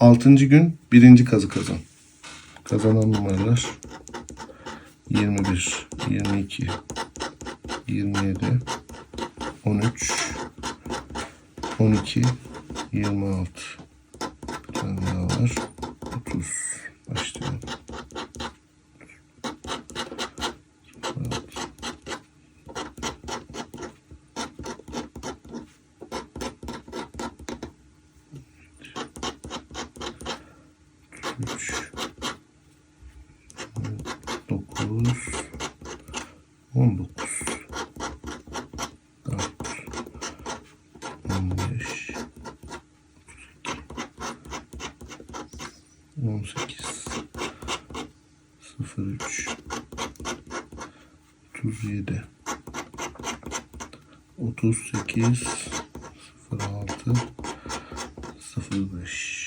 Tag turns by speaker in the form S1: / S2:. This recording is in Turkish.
S1: 6. gün birinci kazı kazan. Kazanan numaralar 21, 22, 27, 13, 12, 26. Bir tane daha var. 30. 3 9 19 4 15 32 18 03 37 38 06 05